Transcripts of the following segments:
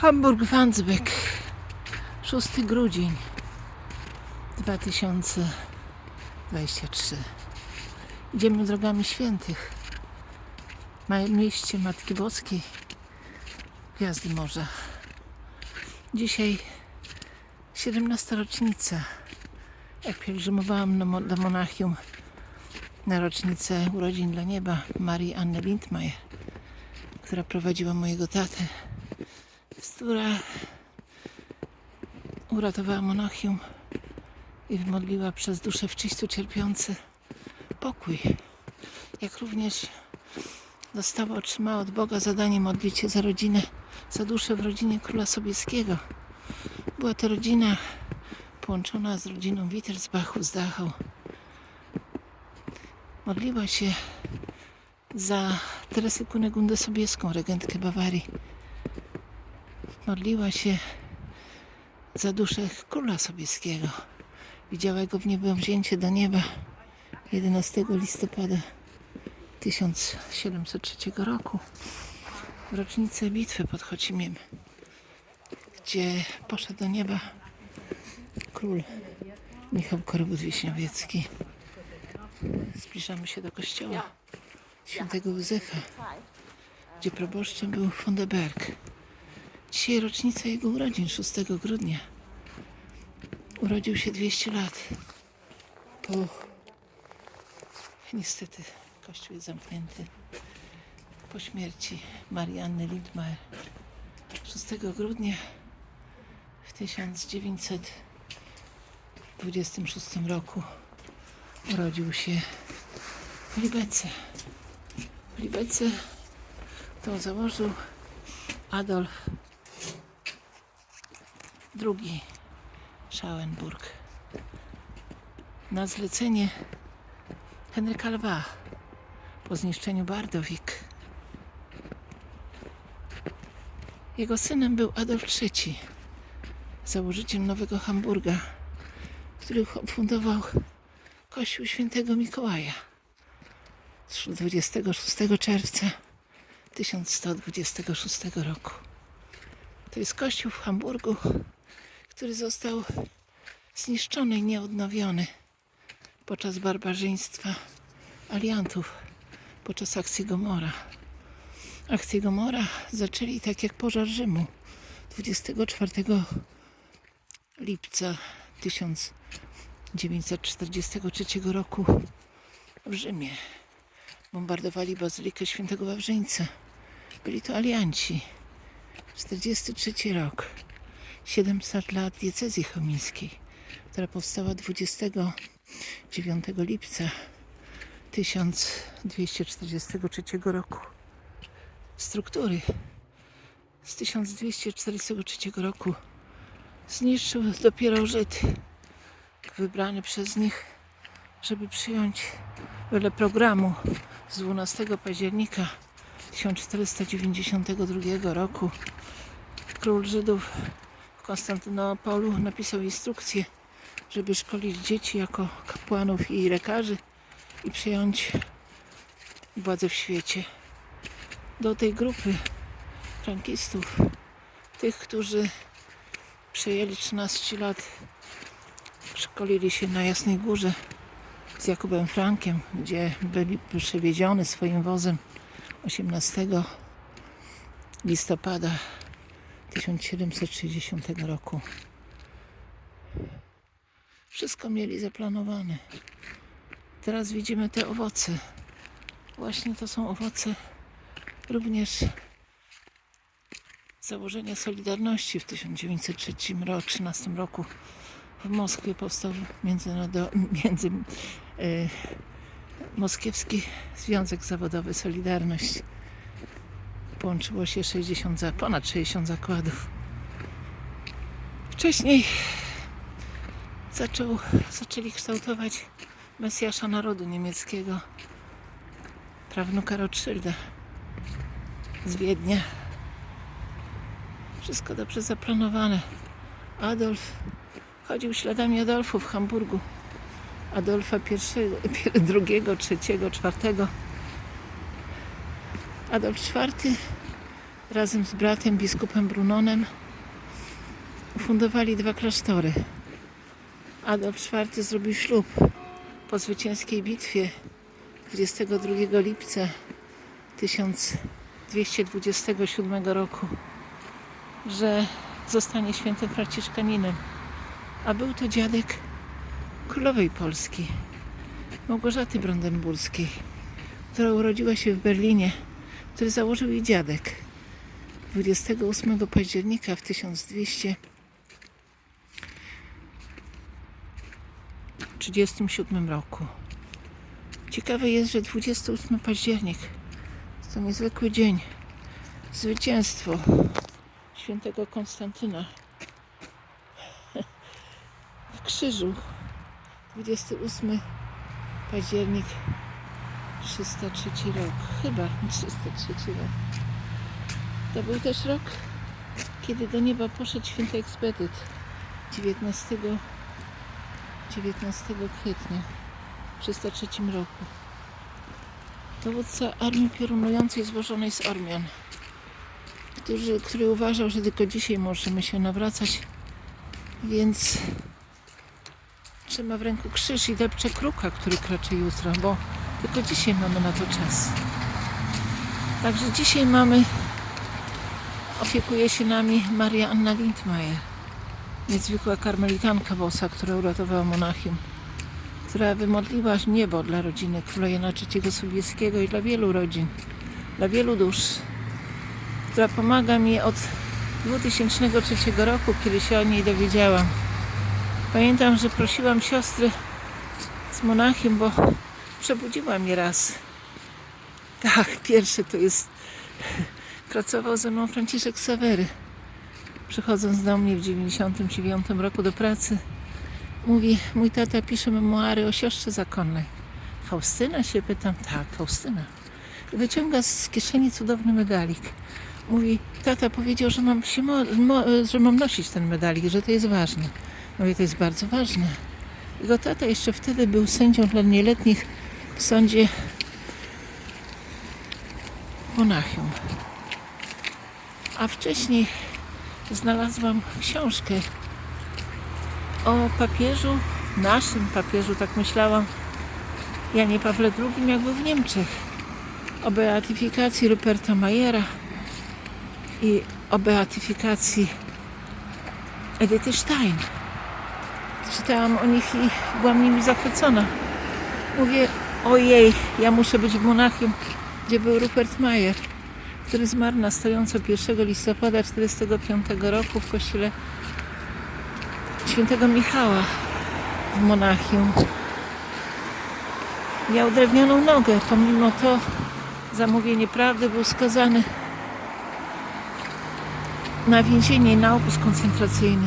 Hamburg-Wandsbek. 6 grudzień 2023. Idziemy drogami świętych. W mieście Matki Boskiej. Gwiazdy Morza. Dzisiaj 17 rocznica. Jak pielgrzymowałam do Mo- do Monachium na rocznicę urodzin dla nieba Marii Anny Lindmajer, która prowadziła mojego tatę, która uratowała Monachium i wymodliła przez dusze w czyściu cierpiące pokój. Jak również dostała, otrzymała od Boga zadanie modlić się za rodzinę, za duszę w rodzinie Króla Sobieskiego. Była to rodzina połączona z rodziną Wittersbachu z Dachau. Modliła się za Teresę Kunegundę Sobieską, regentkę Bawarii. Modliła się za duszę Króla Sobieskiego. Widziała go w niebo wzięcie do nieba 11 listopada 1703 roku. W rocznicę bitwy pod Chocimiem, gdzie poszedł do nieba król Michał Korobut-Wiśniowiecki. Zbliżamy się do kościoła świętego Józefa, gdzie proboszczem był von de Berg. Dzisiaj rocznica jego urodzin, 6 grudnia. Urodził się 200 lat po... Niestety kościół jest zamknięty. Po śmierci Marianny Lindmayer 6 grudnia w 1926 roku urodził się w Libece. W Libece to założył Adolf II Schauenburg na zlecenie Henryka Lwa. Po zniszczeniu Bardowik. Jego synem był Adolf III, założyciel Nowego Hamburga, który fundował Kościół Świętego Mikołaja. 26 czerwca 1126 roku. To jest kościół w Hamburgu, który został zniszczony i nieodnowiony podczas barbarzyństwa aliantów, podczas akcji Gomora. Akcję Gomora zaczęli tak jak pożar Rzymu 24 lipca 1943 roku w Rzymie. Bombardowali Bazylikę Świętego Wawrzyńca. Byli to alianci. 43 rok. 700 lat diecezji chełmińskiej, która powstała 29 lipca 1243 roku. Struktury z 1243 roku zniszczył dopiero Żyd, wybrany przez nich, żeby przyjąć wedle programu z 12 października 1492 roku król Żydów Konstantynopolu napisał instrukcję, żeby szkolić dzieci jako kapłanów i lekarzy i przyjąć władzę w świecie. Do tej grupy frankistów, tych, którzy przejęli 13 lat, szkolili się na Jasnej Górze z Jakubem Frankiem, gdzie byli przewieziony swoim wozem 18 listopada 1760 roku. Wszystko mieli zaplanowane. Teraz widzimy te owoce. Właśnie to są owoce również założenia Solidarności w 1903 roku, 13 roku w Moskwie powstał między, e, Moskiewski Związek Zawodowy Solidarność. Połączyło się 60, za- ponad 60 zakładów. Wcześniej zaczął, zaczęli kształtować Mesjasza Narodu Niemieckiego, prawnuka Rothschilda z Wiednia. Wszystko dobrze zaplanowane. Adolf chodził śladami Adolfu w Hamburgu. Adolfa pier- drugiego, trzeciego, czwartego. Adolf IV razem z bratem biskupem Brunonem ufundowali dwa klasztory. Adolf IV zrobił ślub po zwycięskiej bitwie 22 lipca 1227 roku, że zostanie świętym franciszkaninem. A był to dziadek królowej Polski, Małgorzaty Brandenburskiej, która urodziła się w Berlinie, który założył jej dziadek 28 października w 1237 roku. Ciekawe jest, że 28 październik to niezwykły dzień. Zwycięstwo świętego Konstantyna w krzyżu. 28 październik 303 rok. Chyba 303 rok. To był też rok, kiedy do nieba poszedł święty ekspedyt 19, 19 kwietnia w 303 roku. Dowódca armii piorunującej złożonej z Ormian, który, który uważał, że tylko dzisiaj możemy się nawracać, więc trzyma w ręku krzyż i depcze kruka, który kroczy jutro, bo tylko dzisiaj mamy na to czas. Także dzisiaj mamy, opiekuje się nami Maria Anna Lindmayer, niezwykła karmelitanka bosa, która uratowała Monachium, która wymodliła niebo dla rodziny króla Jana III Sobieskiego i dla wielu rodzin, dla wielu dusz, która pomaga mi od 2003 roku, kiedy się o niej dowiedziałam. Pamiętam, że prosiłam siostry z Monachium, bo przebudziła mnie raz. Tak, pierwszy to jest. Pracował ze mną Franciszek Sawery. Przychodząc do mnie w 99 roku do pracy, mówi: Mój tata pisze memuary o siostrze zakonnej. Faustyna się pytam, tak, Faustyna. Wyciąga z kieszeni cudowny medalik. Mówi, tata powiedział, że mam, się że mam nosić ten medalik, że to jest ważne. Mówię, to jest bardzo ważne. Jego tata jeszcze wtedy był sędzią dla nieletnich w sądzie Monachium. A wcześniej znalazłam książkę o papieżu, naszym papieżu, tak myślałam, Janie Pawle II, jak był w Niemczech. O beatyfikacji Ruperta Mayera i o beatyfikacji Edyty Stein czytałam o nich i byłam nimi zachwycona. Mówię, ojej, ja muszę być w Monachium, gdzie był Rupert Mayer, który zmarł na stojąco 1 listopada 1945 roku w kościele świętego Michała w Monachium. Miał drewnianą nogę, pomimo to za mówienie prawdy był skazany na więzienie i na obóz koncentracyjny.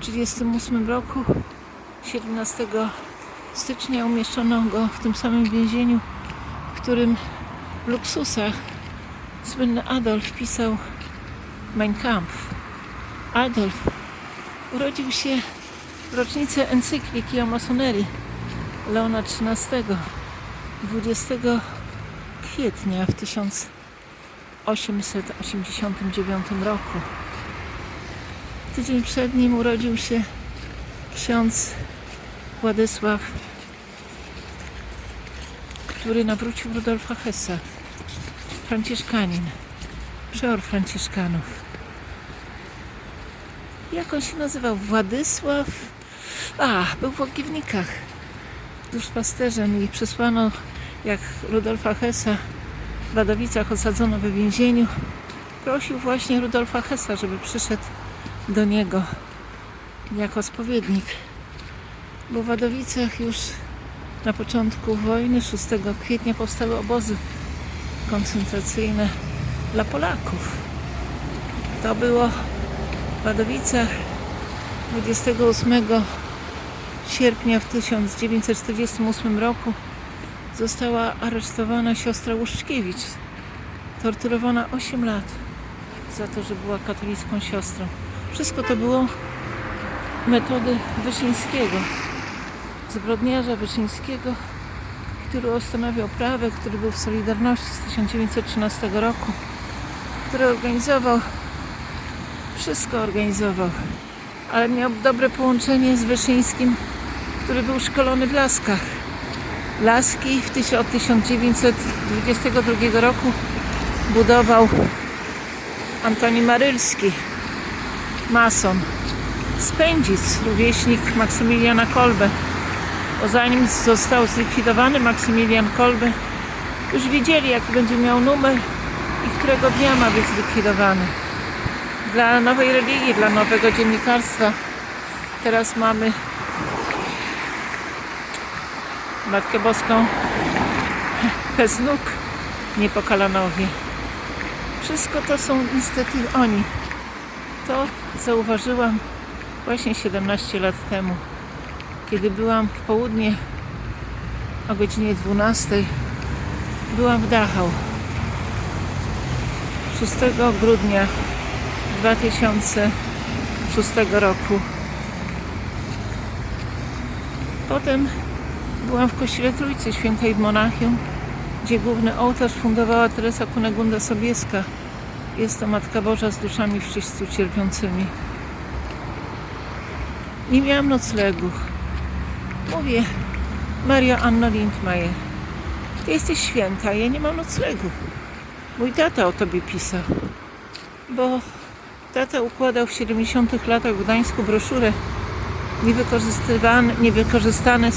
W 1938 roku, 17 stycznia, umieszczono go w tym samym więzieniu, w którym w luksusach słynny Adolf pisał Mein Kampf. Adolf urodził się w rocznicę encykliki o masonerii Leona XIII 20 kwietnia w 1889 roku. Tydzień przed nim urodził się ksiądz Władysław, który nawrócił Rudolfa Hessa, franciszkanin, przeor franciszkanów. Jak on się nazywał? Władysław? A, był w Ogiewnikach, duszpasterzem i przesłano, jak Rudolfa Hessa w Wadowicach osadzono we więzieniu, prosił właśnie Rudolfa Hessa, żeby przyszedł do niego jako spowiednik. Bo w Wadowicach już na początku wojny 6 kwietnia powstały obozy koncentracyjne dla Polaków. To było w Wadowicach 28 sierpnia w 1948 roku została aresztowana siostra Łuszczkiewicz, torturowana 8 lat za to, że była katolicką siostrą. Wszystko to było metody Wyszyńskiego, zbrodniarza Wyszyńskiego, który ustanawiał prawę, który był w Solidarności z 1913 roku który organizował, wszystko organizował, ale miał dobre połączenie z Wyszyńskim, który był szkolony w Laskach. Laski w tyś- od 1922 roku budował Antoni Marylski, mason. Spędzic, rówieśnik Maksymiliana Kolbe. Bo zanim został zlikwidowany Maksymilian Kolbe, już wiedzieli jaki będzie miał numer i którego dnia ma być zlikwidowany. Dla nowej religii, dla nowego dziennikarstwa teraz mamy Matkę Boską bez nóg, niepokalanowie. Wszystko to są niestety oni. To zauważyłam właśnie 17 lat temu, kiedy byłam w południe o godzinie 12. Byłam w Dachau. 6 grudnia 2006 roku. Potem byłam w kościele Trójcy Świętej w Monachium, gdzie główny ołtarz fundowała Teresa Kunegunda Sobieska. Jest to Matka Boża z duszami wszyscy cierpiącymi. Nie miałam noclegu. Mówię, Maria Anna Lindmajer, ty jesteś święta, ja nie mam noclegu. Mój tata o tobie pisał, bo tata układał w 70 latach w Gdańsku broszurę niewykorzystywany, niewykorzystany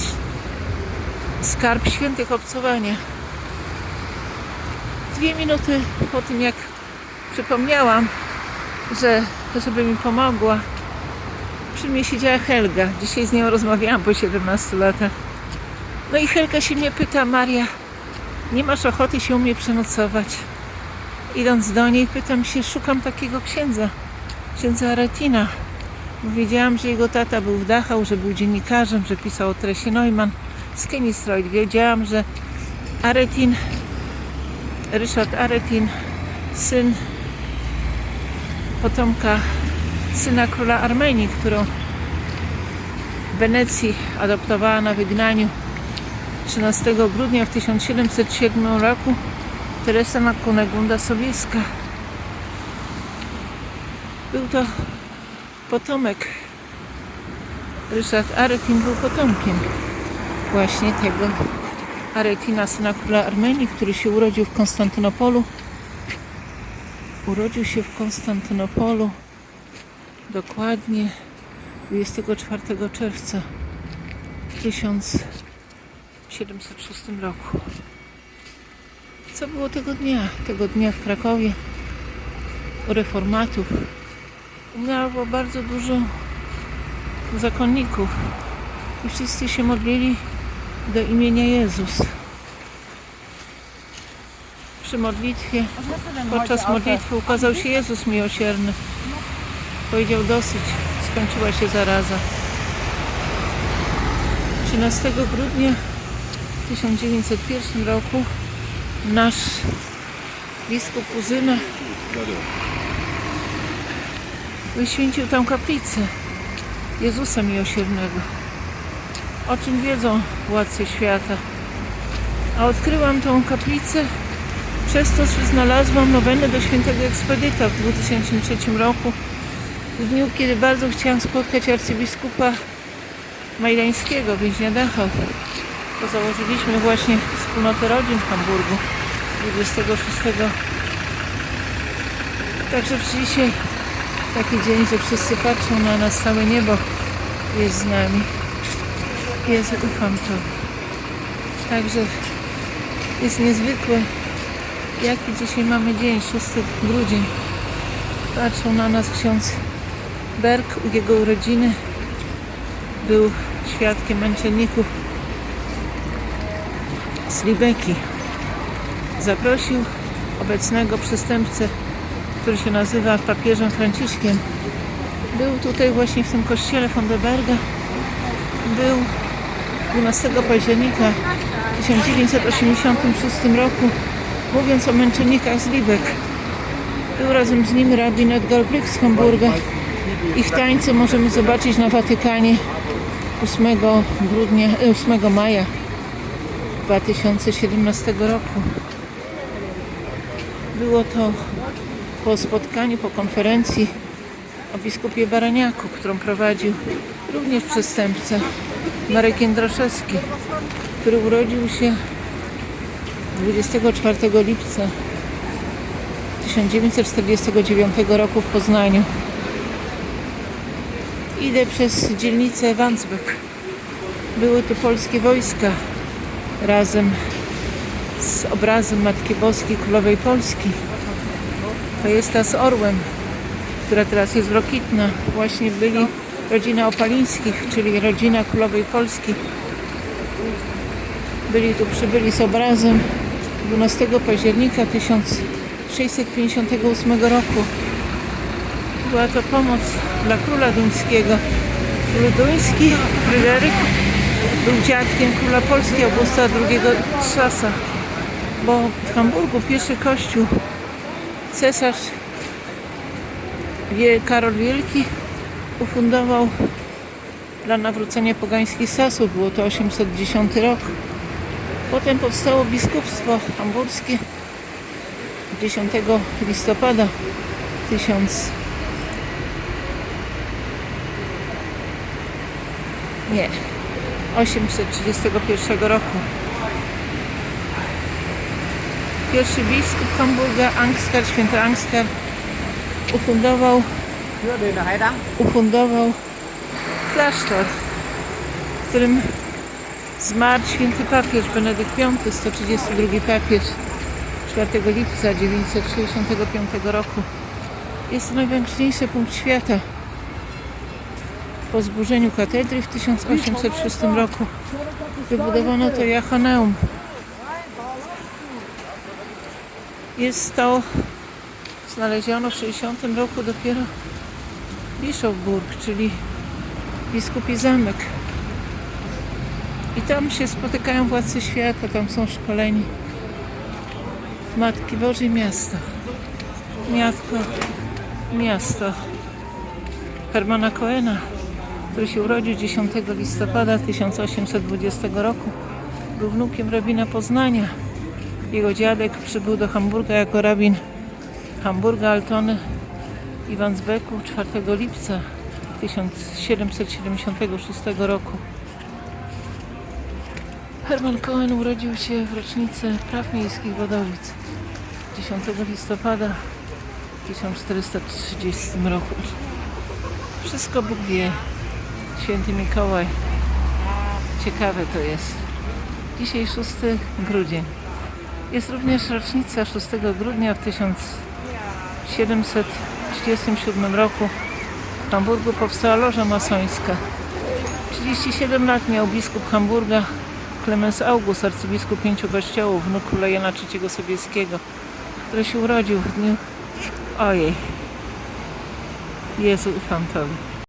skarb świętych obcowania. Dwie minuty po tym, jak przypomniałam, że żeby mi pomogła, przy mnie siedziała Helga. Dzisiaj z nią rozmawiałam po 17 latach. No i Helga się mnie pyta, Maria, nie masz ochoty się u mnie przenocować? Idąc do niej, pytam się, szukam takiego księdza, księdza Aretina. Bo wiedziałam, że jego tata był w Dachau, że był dziennikarzem, że pisał o Tresie Neumann z Kenistroid. Wiedziałam, że Aretin, Ryszard Aretin, syn potomka syna króla Armenii, którą w Wenecji adoptowała na wygnaniu 13 grudnia w 1707 roku Teresa Kunegunda Sobieska. Był to potomek. Ryszard Aretin był potomkiem właśnie tego Aretina, syna króla Armenii, który się urodził w Konstantynopolu. Urodził się w Konstantynopolu dokładnie 24 czerwca 1706 roku. Co było tego dnia? Tego dnia w Krakowie u reformatów umiało bardzo dużo zakonników i wszyscy się modlili do imienia Jezus. Przy modlitwie, podczas modlitwy ukazał się Jezus miłosierny. Powiedział dosyć, skończyła się zaraza. 13 grudnia 1901 roku nasz biskup Kuzyna wyświęcił tę kaplicę Jezusa Miłosiernego. O czym wiedzą władcy świata. A odkryłam tą kaplicę przez to, że znalazłam nowenę do świętego Ekspedyta w 2003 roku. W dniu, kiedy bardzo chciałam spotkać arcybiskupa Majdańskiego, więźnia Dachau. To założyliśmy właśnie wspólnotę rodzin w Hamburgu 26. Także dzisiaj taki dzień, że wszyscy patrzą na nas, całe niebo jest z nami. Jezu, ufam to. Także jest niezwykłe, jaki dzisiaj mamy dzień, 6 grudzień. Patrzą na nas ksiądz Berg u jego urodziny. Był świadkiem męczenników z Libeki. Zaprosił obecnego przestępcę, który się nazywa papieżem Franciszkiem. Był tutaj właśnie w tym kościele Fondeberga. Był 12 października 1986 roku, mówiąc o męczennikach z Libek. Był razem z nim rabin Edgar Glick z Hamburga. Ich tańce możemy zobaczyć na Watykanie 8 grudnia, e, 8 maja 2017 roku. Było to po spotkaniu, po konferencji o biskupie Baraniaku, którą prowadził również przestępca Marek Jędraszewski, który urodził się 24 lipca 1949 roku w Poznaniu. Idę przez dzielnicę Wandsbek. Były tu polskie wojska razem z obrazem Matki Boskiej Królowej Polski. To jest ta z orłem, która teraz jest Rokitna. Właśnie byli rodzina Opalińskich, czyli rodzina Królowej Polski. Byli tu, przybyli z obrazem 12 października 1658 roku. Była to pomoc dla króla duńskiego. Król duński, Fryderyk, był dziadkiem króla Polski Augusta II Trzasa, bo w Hamburgu pierwszy kościół cesarz Karol Wielki ufundował dla nawrócenia pogańskich Sasów. Było to 810 rok. Potem powstało biskupstwo hamburskie 10 listopada 1000 nie 831 roku. Pierwszy biskup Hamburga, Angskar, święty Angskar, ufundował, ufundował klasztor, w którym zmarł święty papież Benedykt V, 132 papież, 4 lipca 965 roku. Jest to najważniejszy punkt świata. Po zburzeniu katedry w 1806 roku wybudowano to Jachoneum. Jest to, znaleziono w 60 roku dopiero Bischofburg, czyli biskupi zamek. I tam się spotykają władcy świata, tam są szkoleni. Matki Bożej miasto. Miasto, miasto Hermana Coena, który się urodził 10 listopada 1820 roku. Był wnukiem rabina Poznania. Jego dziadek przybył do Hamburga jako rabin Hamburga Altony i Wandsbeku 4 lipca 1776 roku. Herman Cohen urodził się w rocznicę praw miejskich Wodowic 10 listopada 1430 roku. Wszystko Bóg wie. Święty Mikołaj. Ciekawe to jest. Dzisiaj 6 grudzień. Jest również rocznica 6 grudnia w 1737 roku w Hamburgu powstała loża masońska. 37 lat miał biskup Hamburga Klemens August, arcybiskup pięciu kościołów, wnuk króla Jana III Sobieskiego, który się urodził w dniu... Ojej. Jezu, ufam Tobie.